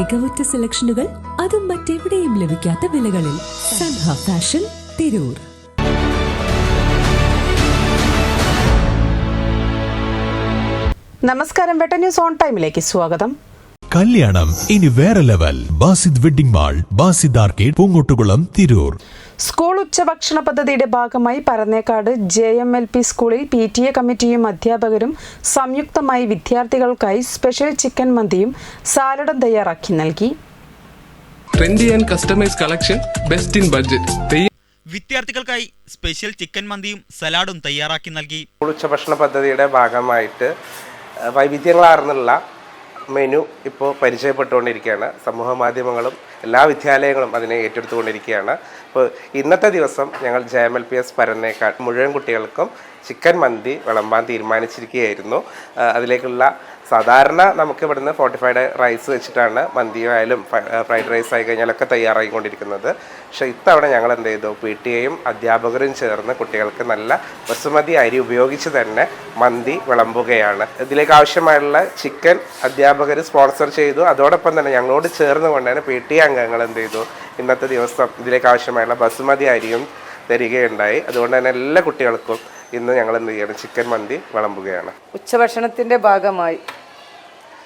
മികവുറ്റ സെലക്ഷനുകൾ അതും മറ്റെവിടെയും ലഭിക്കാത്ത വിലകളിൽ സൻഹ ഫാഷൻ തിരൂർ. നമസ്കാരം. വെട്ട ന്യൂസ് ഓൺ ടൈമിലേക്ക് സ്വാഗതം. കല്യാണം. ഇനി വേറെ level. Basid wedding mall Basid arcade Poongottukulam Tirur. School ഉച്ചഭക്ഷണ പദ്ധതിയുടെ ഭാഗമായി Parannekkad J M L P സ്കൂളിൽ പി ടി എ കമ്മിറ്റിയും അധ്യാപകരും സംയുക്തമായി വിദ്യാർത്ഥികൾക്കായി സ്പെഷ്യൽ ചിക്കൻ മന്തിയും സാലഡും തയ്യാറാക്കി നൽകി. Trendy and customise collection best in budget വിദ്യാർത്ഥികൾക്കായി സ്പെഷ്യൽ ചിക്കൻ മന്തിയും സലാഡും തയ്യാറാക്കി നൽകി. സ്കൂൾ ഉച്ചഭക്ഷണ പദ്ധതിയുടെ ഭാഗമായിട്ട് വൈവിധ്യങ്ങളാർന്നുള്ള മെനു ഇപ്പോൾ പരിചയപ്പെട്ടുകൊണ്ടിരിക്കുകയാണ്. സമൂഹ മാധ്യമങ്ങളും എല്ലാ വിദ്യാലയങ്ങളും അതിനെ ഏറ്റെടുത്തുകൊണ്ടിരിക്കുകയാണ്. അപ്പോൾ ഇന്നത്തെ ദിവസം ഞങ്ങൾ J M L P S Parannekkal മുഴുവൻ കുട്ടികൾക്കും ചിക്കൻ മന്തി വിളമ്പാൻ തീരുമാനിച്ചിരിക്കുകയായിരുന്നു. അതിലേക്കുള്ള സാധാരണ നമുക്ക് ഇവിടുന്ന് ഫോർട്ടിഫൈഡ് റൈസ് വെച്ചിട്ടാണ് മന്തിയോ ആയാലും ഫ്രൈഡ് റൈസ് ആയി കഴിഞ്ഞാലൊക്കെ തയ്യാറായിക്കൊണ്ടിരിക്കുന്നത്. പക്ഷേ ഇത്തവണ ഞങ്ങൾ എന്ത് ചെയ്തു? പി ടി എയും അധ്യാപകരും ചേർന്ന് കുട്ടികൾക്ക് നല്ല ബസുമതി അരി ഉപയോഗിച്ച് തന്നെ മന്തി വിളമ്പുകയാണ്. ഇതിലേക്ക് ആവശ്യമായുള്ള ചിക്കൻ അധ്യാപകർ സ്പോൺസർ ചെയ്തു. അതോടൊപ്പം തന്നെ ഞങ്ങളോട് ചേർന്ന് കൊണ്ടാണ് പി ടി അംഗങ്ങൾ എന്ത് ചെയ്തു? ഇന്നത്തെ ദിവസം ഇതിലേക്ക് ആവശ്യമായുള്ള ബസുമതി അരിയും തരികയുണ്ടായി. അതുകൊണ്ട് തന്നെ എല്ലാ കുട്ടികൾക്കും ഇന്ന് ഞങ്ങൾ എന്ത് ചെയ്യണം? ചിക്കൻ മന്തി വിളമ്പുകയാണ്. ഉച്ചഭക്ഷണത്തിന്റെ ഭാഗമായി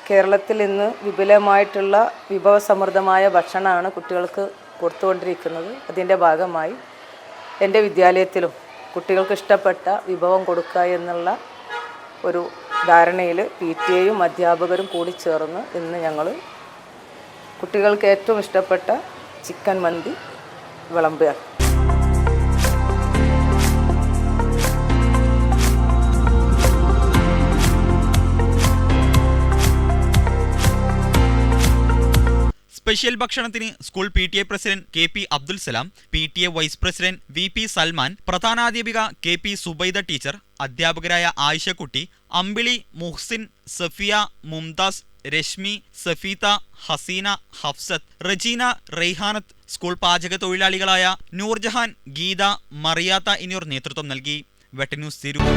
കേരളത്തിൽ ഇന്ന് വിപുലമായിട്ടുള്ള വിഭവസമൃദ്ധമായ ഭക്ഷണമാണ് കുട്ടികൾക്ക് കൊടുത്തുകൊണ്ടിരിക്കുന്നത്. അതിന്റെ ഭാഗമായി എന്റെ വിദ്യാലയത്തിലും കുട്ടികൾക്ക് ഇഷ്ടപ്പെട്ട വിഭവം കൊടുക്കുക എന്നുള്ള ഒരു ധാരണയിൽ പി ടി എയും അധ്യാപകരും കൂടി ചേർന്ന് ഇന്ന് ഞങ്ങൾ കുട്ടികൾക്ക് ഏറ്റവും ഇഷ്ടപ്പെട്ട ചിക്കൻ മന്തി വിളമ്പുകയാണ് സ്പെഷ്യൽ ഭക്ഷണത്തിന് school P T A president K P Abdul Salam P T A vice president V P Salman പ്രധാനാധ്യാപിക K P Subaida teacher അധ്യാപകരായ ആയിഷക്കുട്ടി അമ്പിളി മുഹ്സിൻ സഫിയ മുംതാസ് രശ്മി സഫീത ഹസീന ഹഫ്സത്ത് റജീന റെയ്ഹാനത്ത് സ്കൂൾ പാചക തൊഴിലാളികളായ നൂർജഹാൻ ഗീത മറിയാത്ത എന്നിവർ നേതൃത്വം നൽകി. വെട്ടന്യൂസ് തിരൂർ.